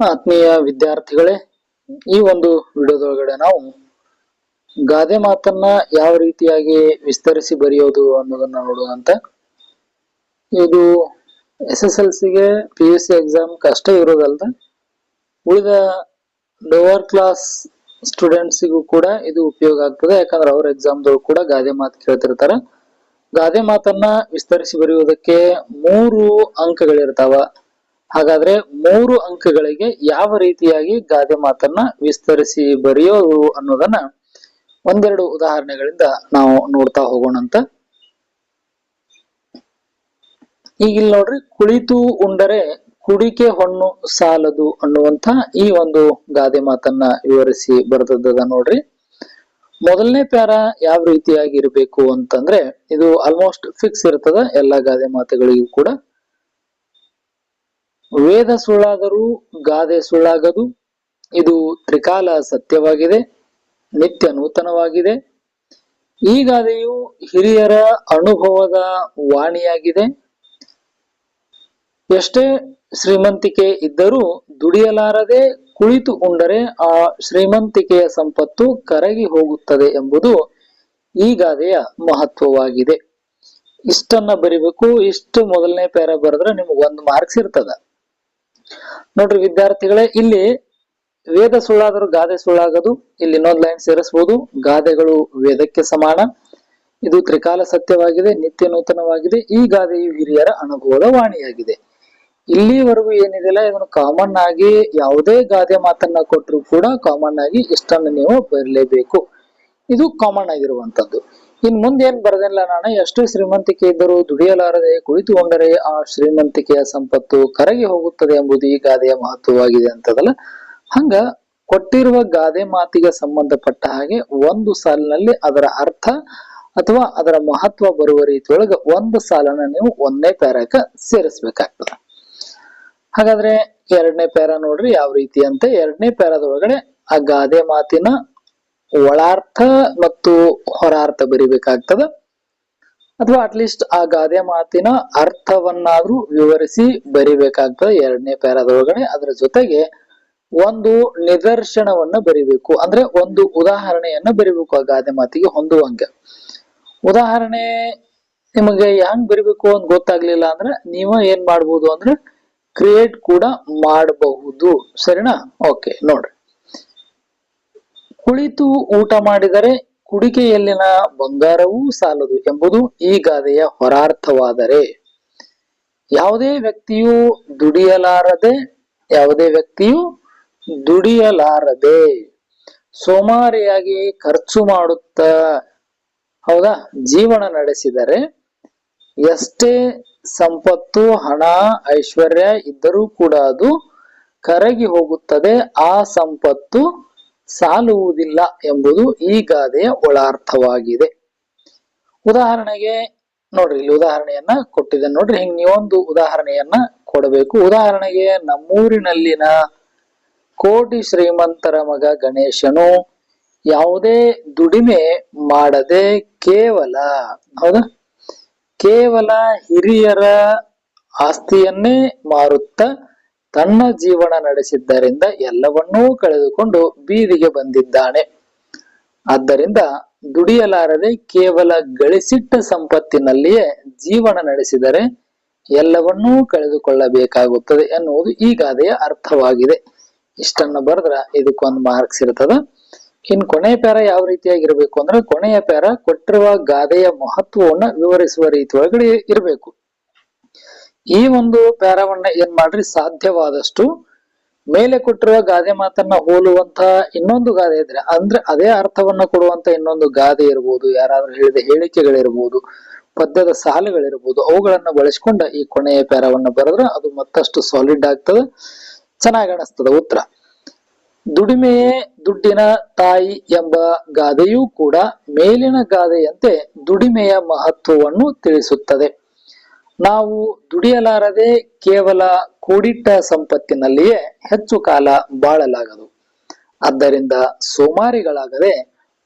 ಆತ್ಮೀಯ ವಿದ್ಯಾರ್ಥಿಗಳೇ, ಈ ಒಂದು ವಿಡಿಯೋದೊಳಗಡೆ ನಾವು ಗಾದೆ ಮಾತನ್ನ ಯಾವ ರೀತಿಯಾಗಿ ವಿಸ್ತರಿಸಿ ಬರೆಯೋದು ಅನ್ನೋದನ್ನ ನೋಡುವಂತ ಇದು ಎಸ್ ಎಸ್ ಎಲ್ ಸಿಗೆ ಪಿ ಯು ಸಿ ಎಕ್ಸಾಮ್ ಕಷ್ಟ ಇರೋದಲ್ದ, ಉಳಿದ ಲೋವರ್ ಕ್ಲಾಸ್ ಸ್ಟೂಡೆಂಟ್ಸಿಗೂ ಕೂಡ ಇದು ಉಪಯೋಗ ಆಗ್ತದೆ. ಯಾಕಂದ್ರೆ ಅವ್ರ ಎಕ್ಸಾಮ್ದವ್ರು ಕೂಡ ಗಾದೆ ಮಾತು ಕೇಳ್ತಿರ್ತಾರೆ. ಗಾದೆ ಮಾತನ್ನ ವಿಸ್ತರಿಸಿ ಬರೆಯುವುದಕ್ಕೆ ಮೂರು ಅಂಕಗಳಿರ್ತಾವ. ಹಾಗಾದ್ರೆ ಮೂರು ಅಂಕಗಳಿಗೆ ಯಾವ ರೀತಿಯಾಗಿ ಗಾದೆ ಮಾತನ್ನ ವಿಸ್ತರಿಸಿ ಬರೆಯೋದು ಅನ್ನೋದನ್ನ ಒಂದೆರಡು ಉದಾಹರಣೆಗಳಿಂದ ನಾವು ನೋಡ್ತಾ ಹೋಗೋಣಂತ ಈಗ ನೋಡ್ರಿ, ಕುಳಿತು ಉಂಡರೆ ಕುಡಿಕೆ ಹೊಣ್ಣು ಸಾಲದು ಅನ್ನುವಂತ ಈ ಒಂದು ಗಾದೆ ಮಾತನ್ನ ವಿವರಿಸಿ ಬರೆದದ್ದದ ನೋಡ್ರಿ. ಮೊದಲನೇ ಪ್ಯಾರ ಯಾವ ರೀತಿಯಾಗಿ ಇರಬೇಕು ಅಂತಂದ್ರೆ ಇದು ಆಲ್ಮೋಸ್ಟ್ ಫಿಕ್ಸ್ ಇರ್ತದ ಎಲ್ಲಾ ಗಾದೆ ಮಾತುಗಳಿಗೂ ಕೂಡ. ವೇದ ಸುಳ್ಳಾದರೂ ಗಾದೆ ಸುಳ್ಳಾಗದು. ಇದು ತ್ರಿಕಾಲ ಸತ್ಯವಾಗಿದೆ, ನಿತ್ಯ ನೂತನವಾಗಿದೆ. ಈ ಗಾದೆಯು ಹಿರಿಯರ ಅನುಭವದ ವಾಣಿಯಾಗಿದೆ. ಎಷ್ಟೇ ಶ್ರೀಮಂತಿಕೆ ಇದ್ದರೂ ದುಡಿಯಲಾರದೆ ಕುಳಿತು ಉಂಡರೆ ಆ ಶ್ರೀಮಂತಿಕೆಯ ಸಂಪತ್ತು ಕರಗಿ ಹೋಗುತ್ತದೆ ಎಂಬುದು ಈ ಗಾದೆಯ ಮಹತ್ವವಾಗಿದೆ. ಇಷ್ಟನ್ನ ಬರಿಬೇಕು, ಇಷ್ಟು ಮೊದಲನೇ ಪ್ಯಾರ ಬರೆದ್ರೆ ನಿಮ್ಗೆ ಒಂದು ಮಾರ್ಕ್ಸ್ ಇರ್ತದ. ನೋಡ್ರಿ ವಿದ್ಯಾರ್ಥಿಗಳೇ, ಇಲ್ಲಿ ವೇದ ಸುಳ್ಳಾದರೂ ಗಾದೆ ಸುಳ್ಳಾಗದು. ಇಲ್ಲಿ ಇನ್ನೊಂದು ಲೈನ್ ಸೇರಿಸಬಹುದು ಗಾದೆಗಳು ವೇದಕ್ಕೆ ಸಮಾನ. ಇದು ತ್ರಿಕಾಲ ಸತ್ಯವಾಗಿದೆ, ನಿತ್ಯ ನೂತನವಾಗಿದೆ. ಈ ಗಾದೆಯು ಹಿರಿಯರ ಅನುಭವದ ವಾಣಿಯಾಗಿದೆ. ಇಲ್ಲಿವರೆಗೂ ಏನಿದೆಯಲ್ಲ, ಇದನ್ನು ಕಾಮನ್ ಆಗಿ ಯಾವುದೇ ಗಾದೆ ಮಾತನ್ನ ಕೊಟ್ಟರು ಕೂಡ ಕಾಮನ್ ಆಗಿ ಇಷ್ಟನ್ನು ನೀವು ಬರಲೇಬೇಕು. ಇದು ಕಾಮನ್ ಆಗಿರುವಂತದ್ದು ಇನ್ ಮುಂದೆ ಏನ್ ಬರದಿಲ್ಲ ನಾನು ಎಷ್ಟು ಶ್ರೀಮಂತಿಕೆ ಇದ್ದರೂ ದುಡಿಯಲಾರದೆ ಕುಳಿತುಕೊಂಡರೆ ಆ ಶ್ರೀಮಂತಿಕೆಯ ಸಂಪತ್ತು ಕರಗಿ ಹೋಗುತ್ತದೆ ಎಂಬುದು ಈ ಗಾದೆಯ ಮಹತ್ವವಾಗಿದೆ ಅಂತದಲ್ಲ? ಹಂಗ ಕೊಟ್ಟಿರುವ ಗಾದೆ ಮಾತಿಗೆ ಸಂಬಂಧಪಟ್ಟ ಹಾಗೆ ಒಂದು ಸಾಲಿನಲ್ಲಿ ಅದರ ಅರ್ಥ ಅಥವಾ ಅದರ ಮಹತ್ವ ಬರುವ ರೀತಿಯೊಳಗೆ ಒಂದು ಸಾಲನ್ನ ನೀವು ಒಂದನೇ ಪ್ಯಾರಕ ಸೇರಿಸ್ಬೇಕಾಗ್ತದೆ. ಹಾಗಾದ್ರೆ ಎರಡನೇ ಪ್ಯಾರ ನೋಡ್ರಿ ಯಾವ ರೀತಿ ಅಂತ ಎರಡನೇ ಪ್ಯಾರದೊಳಗಡೆ ಆ ಗಾದೆ ಮಾತಿನ ಒಳಾರ್ಥ ಮತ್ತು ಹೊರಾರ್ಥ ಬರಿಬೇಕಾಗ್ತದ? ಅಥವಾ ಅಟ್ಲೀಸ್ಟ್ ಆ ಗಾದೆ ಮಾತಿನ ಅರ್ಥವನ್ನಾದ್ರೂ ವಿವರಿಸಿ ಬರಿಬೇಕಾಗ್ತದೆ? ಎರಡನೇ ಪ್ಯಾರದೊಳಗಡೆ ಅದರ ಜೊತೆಗೆ ಒಂದು ನಿದರ್ಶನವನ್ನ ಬರಿಬೇಕು. ಅಂದ್ರೆ ಒಂದು ಉದಾಹರಣೆಯನ್ನ ಬರಿಬೇಕು ಆ ಗಾದೆ ಮಾತಿಗೆ ಹೊಂದುವಂಗೆ. ಉದಾಹರಣೆ ನಿಮಗೆ ಹೆಂಗ್ ಬರಿಬೇಕು ಅಂತ ಗೊತ್ತಾಗ್ಲಿಲ್ಲ ಅಂದ್ರೆ ನೀವು ಏನ್ ಮಾಡ್ಬೋದು ಅಂದ್ರೆ ಕ್ರಿಯೇಟ್ ಕೂಡ ಮಾಡಬಹುದು. ಸರಿನಾ? ಓಕೆ ನೋಡ್ರಿ. ಕುಳಿತು ಊಟ ಮಾಡಿದರೆ ಕುಡಿಕೆಯಲ್ಲಿನ ಬಂಗಾರವೂ ಸಾಲದು ಎಂಬುದು ಈ ಗಾದೆಯ ಹೊರಾರ್ಥವಾದರೆ. ಯಾವುದೇ ವ್ಯಕ್ತಿಯು ದುಡಿಯಲಾರದೆ, ಯಾವುದೇ ವ್ಯಕ್ತಿಯು ದುಡಿಯಲಾರದೆ. ಸೋಮಾರಿಯಾಗಿ ಖರ್ಚು ಮಾಡುತ್ತಾ, ಹೌದಾ, ಜೀವನ ನಡೆಸಿದರೆ ಎಷ್ಟೇ ಸಂಪತ್ತು, ಹಣ, ಐಶ್ವರ್ಯ ಇದ್ದರೂ ಕೂಡ ಅದು ಕರಗಿ ಹೋಗುತ್ತದೆ. ಆ ಸಂಪತ್ತು ಸಾಲುವುದಿಲ್ಲ ಎಂಬುದು ಈ ಗಾದೆಯ ಒಳಾರ್ಥವಾಗಿದೆ. ಉದಾಹರಣೆಗೆ ನೋಡ್ರಿ, ಇಲ್ಲಿ ಉದಾಹರಣೆಯನ್ನ ಕೊಟ್ಟಿದೆ ನೋಡ್ರಿ, ಹಿಂಗ್ ನೀವೊಂದು ಉದಾಹರಣೆಯನ್ನ ಕೊಡಬೇಕು. ಉದಾಹರಣೆಗೆ ನಮ್ಮೂರಿನಲ್ಲಿನ ಕೋಟಿ ಶ್ರೀಮಂತರ ಮಗ ಗಣೇಶನು ಯಾವುದೇ ದುಡಿಮೆ ಮಾಡದೆ ಕೇವಲ, ಹೌದಾ? ಕೇವಲ ಹಿರಿಯರ ಆಸ್ತಿಯನ್ನೇ ಮಾರುತ್ತಾ ತನ್ನ ಜೀವನ ನಡೆಸಿದ್ದರಿಂದ ಎಲ್ಲವನ್ನೂ ಕಳೆದುಕೊಂಡು ಬೀದಿಗೆ ಬಂದಿದ್ದಾನೆ. ಆದ್ದರಿಂದ ದುಡಿಯಲಾರದೆ ಕೇವಲ ಗಳಿಸಿಟ್ಟ ಸಂಪತ್ತಿನಲ್ಲಿಯೇ ಜೀವನ ನಡೆಸಿದರೆ ಎಲ್ಲವನ್ನೂ ಕಳೆದುಕೊಳ್ಳಬೇಕಾಗುತ್ತದೆ ಎನ್ನುವುದು ಈ ಗಾದೆಯ ಅರ್ಥವಾಗಿದೆ. ಇಷ್ಟನ್ನು ಬರೆದ್ರ ಇದಕ್ಕೊಂದು ಮಾರ್ಕ್ಸ್ ಇರ್ತದ. ಇನ್ ಕೊನೆಯ ಪ್ಯಾರ ಯಾವ ರೀತಿಯಾಗಿರ್ಬೇಕು ಅಂದ್ರೆ ಕೊನೆಯ ಪ್ಯಾರ ಕೊಟ್ಟಿರುವ ಗಾದೆಯ ಮಹತ್ವವನ್ನು ವಿವರಿಸುವ ರೀತಿ ಇರಬೇಕು. ಈ ಒಂದು ಪ್ಯಾರವನ್ನ ಏನ್ ಮಾಡ್ರಿ ಸಾಧ್ಯವಾದಷ್ಟು ಮೇಲೆ ಕೊಟ್ಟಿರುವ ಗಾದೆ ಮಾತನ್ನ ಹೋಲುವಂತ ಇನ್ನೊಂದು ಗಾದೆ ಇದ್ರೆ, ಅಂದ್ರೆ ಅದೇ ಅರ್ಥವನ್ನ ಕೊಡುವಂತ ಇನ್ನೊಂದು ಗಾದೆ ಇರ್ಬೋದು, ಯಾರಾದ್ರೂ ಹೇಳಿದ ಹೇಳಿಕೆಗಳಿರ್ಬೋದು, ಪದ್ಯದ ಸಾಲುಗಳಿರ್ಬೋದು, ಅವುಗಳನ್ನ ಬಳಸ್ಕೊಂಡ ಈ ಕೊನೆಯ ಪ್ಯಾರವನ್ನ ಬರೆದ್ರೆ ಅದು ಮತ್ತಷ್ಟು ಸಾಲಿಡ್ ಆಗ್ತದೆ, ಚೆನ್ನಾಗಿ ಅನಿಸ್ತದ ಉತ್ತರ. ದುಡಿಮೆಯೇ ದುಡ್ಡಿನ ತಾಯಿ ಎಂಬ ಗಾದೆಯೂ ಕೂಡ ಮೇಲಿನ ಗಾದೆಯಂತೆ ದುಡಿಮೆಯ ಮಹತ್ವವನ್ನು ತಿಳಿಸುತ್ತದೆ. ನಾವು ದುಡಿಯಲಾರದೆ ಕೇವಲ ಕೂಡಿಟ್ಟ ಸಂಪತ್ತಿನಲ್ಲಿಯೇ ಹೆಚ್ಚು ಕಾಲ ಬಾಳಲಾಗದು. ಆದ್ದರಿಂದ ಸೋಮಾರಿಗಳಾಗದೆ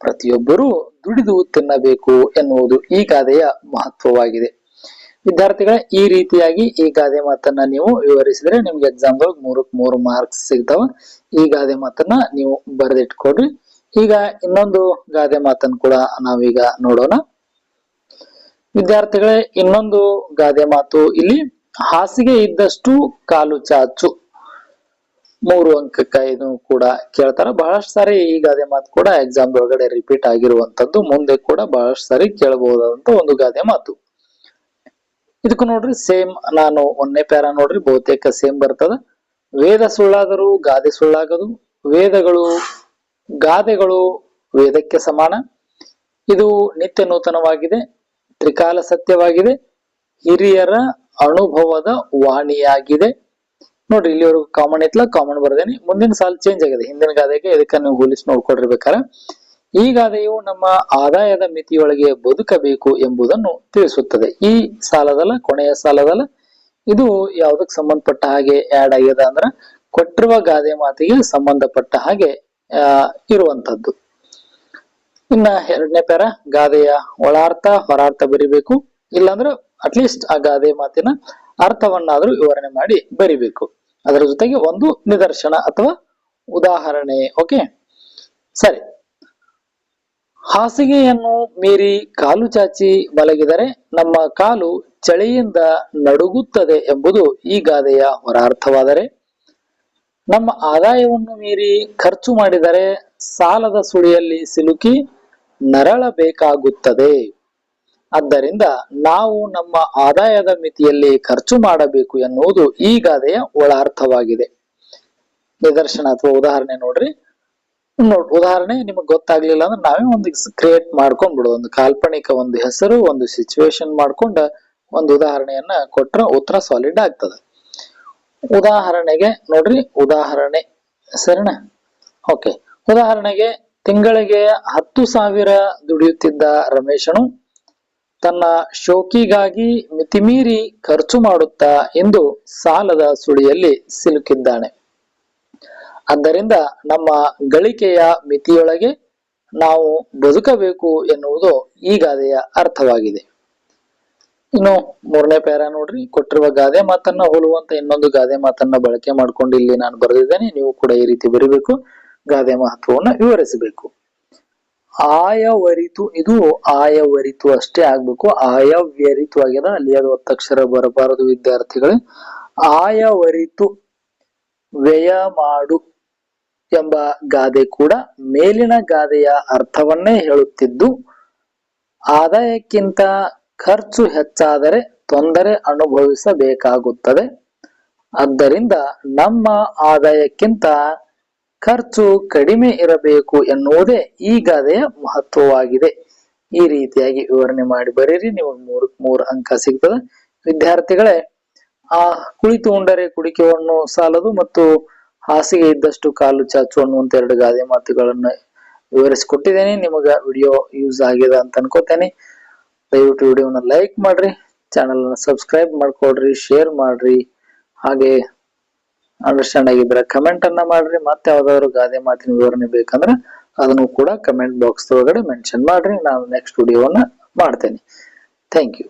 ಪ್ರತಿಯೊಬ್ಬರೂ ದುಡಿದು ತಿನ್ನಬೇಕು ಎನ್ನುವುದು ಈ ಗಾದೆಯ ಮಹತ್ವವಾಗಿದೆ. ವಿದ್ಯಾರ್ಥಿಗಳ, ಈ ರೀತಿಯಾಗಿ ಈ ಗಾದೆ ಮಾತನ್ನ ನೀವು ವಿವರಿಸಿದ್ರೆ ನಿಮ್ಗೆ ಎಕ್ಸಾಮ್ ಮೂರಕ್ ಮೂರು ಮಾರ್ಕ್ಸ್ ಸಿಗ್ತಾವ. ಈ ಗಾದೆ ಮಾತನ್ನ ನೀವು ಬರೆದಿಟ್ಕೊಡ್ರಿ. ಈಗ ಇನ್ನೊಂದು ಗಾದೆ ಮಾತನ್ನು ಕೂಡ ನಾವೀಗ ನೋಡೋಣ. ವಿದ್ಯಾರ್ಥಿಗಳೇ, ಇನ್ನೊಂದು ಗಾದೆ ಮಾತು. ಇಲ್ಲಿ ಹಾಸಿಗೆ ಇದ್ದಷ್ಟು ಕಾಲು ಚಾಚು. ಮೂರು ಅಂಕಕ್ಕ ಇದು ಕೂಡ ಕೇಳ್ತಾರೆ. ಬಹಳಷ್ಟು ಸಾರಿ ಈ ಗಾದೆ ಮಾತು ಕೂಡ ಎಕ್ಸಾಮ್ ಒಳಗಡೆ ರಿಪೀಟ್ ಆಗಿರುವಂತದ್ದು ಮುಂದೆ ಕೂಡ ಬಹಳಷ್ಟು ಸಾರಿ ಕೇಳಬಹುದಾದಂತ ಒಂದು ಗಾದೆ ಮಾತು. ಇದಕ್ಕೂ ನೋಡ್ರಿ ಸೇಮ್ ನಾನು ಒಂದನೇ ಪ್ಯಾರ ನೋಡ್ರಿ, ಬಹುತೇಕ ಸೇಮ್ ಬರ್ತದ. ವೇದ ಸುಳ್ಳಾದರೂ ಗಾದೆ ಸುಳ್ಳಾಗದು. ವೇದಗಳು, ಗಾದೆಗಳು ವೇದಕ್ಕೆ ಸಮಾನ. ಇದು ನಿತ್ಯ ನೂತನವಾಗಿದೆ. ತ್ರಿಕಾಲ ಸತ್ಯವಾಗಿದೆ. ಹಿರಿಯರ ಅನುಭವದ ವಾಣಿಯಾಗಿದೆ. ನೋಡ್ರಿ, ಇಲ್ಲಿವರೆಗೂ ಕಾಮನ್ ಐತ್ಲ ಕಾಮನ್ ಬರ್ದೇನೆ. ಮುಂದಿನ ಸಾಲ್ ಚೇಂಜ್ ಆಗಿದೆ. ಹಿಂದಿನ ಗಾದೆಗೆ ಇದಕ್ಕೆ ನೀವು ಹೋಲಿಸಿ ನೋಡ್ಕೊಡಿರ್ಬೇಕಾರ ಈ ಗಾದೆಯು ನಮ್ಮ ಆದಾಯದ ಮಿತಿಯೊಳಗೆ ಬದುಕಬೇಕು ಎಂಬುದನ್ನು ತಿಳಿಸುತ್ತದೆ. ಈ ಸಾಲದಲ್ಲ, ಕೊನೆಯ ಸಾಲದಲ್ಲ, ಇದು ಯಾವುದಕ್ಕೆ ಸಂಬಂಧಪಟ್ಟ ಹಾಗೆ ಆಡ್ ಆಗಿದೆ ಅಂದ್ರ ಕೊಟ್ಟಿರುವ ಗಾದೆ ಮಾತಿಗೆ ಸಂಬಂಧಪಟ್ಟ ಹಾಗೆ ಇರುವಂತದ್ದು. ಇನ್ನ ಎರಡನೇ ಪ್ಯಾರ ಗಾದೆಯ ಒಳಾರ್ಥ, ಹೊರಾರ್ಥ ಬರಿಬೇಕು. ಇಲ್ಲಾಂದ್ರೆ ಅಟ್ಲೀಸ್ಟ್ ಆ ಗಾದೆ ಮಾತಿನ ಅರ್ಥವನ್ನಾದ್ರೂ ವಿವರಣೆ ಮಾಡಿ ಬರಿಬೇಕು. ಅದರ ಜೊತೆಗೆ ಒಂದು ನಿದರ್ಶನ ಅಥವಾ ಉದಾಹರಣೆ ಓಕೆ ಸರಿ. ಹಾಸಿಗೆಯನ್ನು ಮೀರಿ ಕಾಲು ಚಾಚಿ ಮಲಗಿದರೆ ನಮ್ಮ ಕಾಲು ಚಳಿಯಿಂದ ನಡುಗುತ್ತದೆ ಎಂಬುದು ಈ ಗಾದೆಯ ಹೊರಾರ್ಥವಾದರೆ, ನಮ್ಮ ಆದಾಯವನ್ನು ಮೀರಿ ಖರ್ಚು ಮಾಡಿದರೆ ಸಾಲದ ಸುಳಿಯಲ್ಲಿ ಸಿಲುಕಿ ನರಳಬೇಕಾಗುತ್ತದೆ. ಆದ್ದರಿಂದ ನಾವು ನಮ್ಮ ಆದಾಯದ ಮಿತಿಯಲ್ಲಿ ಖರ್ಚು ಮಾಡಬೇಕು ಎನ್ನುವುದು ಈ ಗಾದೆಯ ಒಳಾರ್ಥವಾಗಿದೆ ನಿದರ್ಶನ ಅಥವಾ ಉದಾಹರಣೆ ನೋಡ್ರಿ. ನೋಡ್, ಉದಾಹರಣೆ ನಿಮಗೆ ಗೊತ್ತಾಗ್ಲಿಲ್ಲ ಅಂದ್ರೆ ನಾವೇ ಒಂದು ಕ್ರಿಯೇಟ್ ಮಾಡ್ಕೊಂಡ್ಬಿಡು ಒಂದು ಕಾಲ್ಪನಿಕ ಒಂದು ಹೆಸರು, ಒಂದು ಸಿಚುವೇಶನ್ ಮಾಡ್ಕೊಂಡು ಒಂದು ಉದಾಹರಣೆಯನ್ನ ಕೊಟ್ರ ಉತ್ತರ ಸಾಲಿಡ್ ಆಗ್ತದೆ. ಉದಾಹರಣೆಗೆ ನೋಡ್ರಿ, ಉದಾಹರಣೆ ಸರಿನಾ ಓಕೆ ಉದಾಹರಣೆಗೆ ತಿಂಗಳಿಗೆ ಹತ್ತು ಸಾವಿರ ದುಡಿಯುತ್ತಿದ್ದ ರಮೇಶನು ತನ್ನ ಶೋಕಿಗಾಗಿ ಮಿತಿಮೀರಿ ಖರ್ಚು ಮಾಡುತ್ತಾ ಎಂದು ಸಾಲದ ಸುಳಿಯಲ್ಲಿ ಸಿಲುಕಿದ್ದಾನೆ. ಆದ್ದರಿಂದ ನಮ್ಮ ಗಳಿಕೆಯ ಮಿತಿಯೊಳಗೆ ನಾವು ಬದುಕಬೇಕು ಎನ್ನುವುದು ಈ ಗಾದೆಯ ಅರ್ಥವಾಗಿದೆ. ಇನ್ನು ಮೂರನೇ ಪ್ಯಾರ ನೋಡ್ರಿ, ಕೊಟ್ಟಿರುವ ಗಾದೆ ಮಾತನ್ನ ಹೋಲುವಂತ ಇನ್ನೊಂದು ಗಾದೆ ಮಾತನ್ನ ಬಳಕೆ ಮಾಡ್ಕೊಂಡು ಇಲ್ಲಿ ನಾನು ಬರೆದಿದ್ದೇನೆ, ನೀವು ಕೂಡ ಈ ರೀತಿ ಬರಿಬೇಕು. ಗಾದೆ ಮಹತ್ವವನ್ನು ವಿವರಿಸಬೇಕು. ಆಯವರಿತು, ಇದು ಆಯವರಿತು ಅಷ್ಟೇ ಆಗ್ಬೇಕು. ಆಯವ್ಯರಿತು ಆಗ್ಯದ. ಅಲ್ಲಿ ಅದು ಒತ್ತಕ್ಷರ ಬರಬಾರದು ವಿದ್ಯಾರ್ಥಿಗಳು. ಆಯವರಿತು, ವ್ಯಯ ಮಾಡು ಎಂಬ ಗಾದೆ ಕೂಡ ಮೇಲಿನ ಗಾದೆಯ ಅರ್ಥವನ್ನೇ ಹೇಳುತ್ತಿದ್ದು, ಆದಾಯಕ್ಕಿಂತ ಖರ್ಚು ಹೆಚ್ಚಾದರೆ ತೊಂದರೆ ಅನುಭವಿಸಬೇಕಾಗುತ್ತದೆ. ಆದ್ದರಿಂದ ನಮ್ಮ ಆದಾಯಕ್ಕಿಂತ ಖರ್ಚು ಕಡಿಮೆ ಇರಬೇಕು ಎನ್ನುವುದೇ ಈ ಗಾದೆಯ ಮಹತ್ವವಾಗಿದೆ. ಈ ರೀತಿಯಾಗಿ ವಿವರಣೆ ಮಾಡಿ ಬರೀರಿ ನಿಮಗೆ ಮೂರು ಮೂರು ಅಂಕ ಸಿಗ್ತದೆ. ವಿದ್ಯಾರ್ಥಿಗಳೇ, ಆ ಕುಳಿತು ಉಂಡರೆ ಕುಡಿಕೆವನ್ನು ಸಾಲದು ಮತ್ತು ಹಾಸಿಗೆ ಇದ್ದಷ್ಟು ಕಾಲು ಚಾಚು ಅನ್ನುವಂತ ಎರಡು ಗಾದೆ ಮಾತುಗಳನ್ನ ವಿವರಿಸಿಕೊಟ್ಟಿದ್ದೇನೆ. ನಿಮಗ ವಿಡಿಯೋ ಯೂಸ್ ಆಗಿದೆ ಅಂತ ಅನ್ಕೋತೇನೆ. ದಯವಿಟ್ಟು ವಿಡಿಯೋನ ಲೈಕ್ ಮಾಡ್ರಿ ಚಾನಲ್ ಸಬ್ಸ್ಕ್ರೈಬ್ ಮಾಡ್ಕೊಡ್ರಿ, ಶೇರ್ ಮಾಡ್ರಿ. ಹಾಗೆ ಅಂಡರ್ಸ್ಟ್ಯಾಂಡ್ ಆಗಿದ್ರೆ ಕಮೆಂಟ್ ಅನ್ನ ಮಾಡ್ರಿ, ಮತ್ತೆ ಯಾವ್ದಾದ್ರು ಗಾದೆ ಮಾತಿನ ವಿವರಣೆ ಬೇಕಂದ್ರೆ ಅದನ್ನು ಕೂಡ ಕಮೆಂಟ್ ಬಾಕ್ಸ್ ಒಳಗಡೆ ಮೆನ್ಷನ್ ಮಾಡ್ರಿ, ನಾನು ನೆಕ್ಸ್ಟ್ ವಿಡಿಯೋವನ್ನ ಮಾಡ್ತೇನೆ. Thank you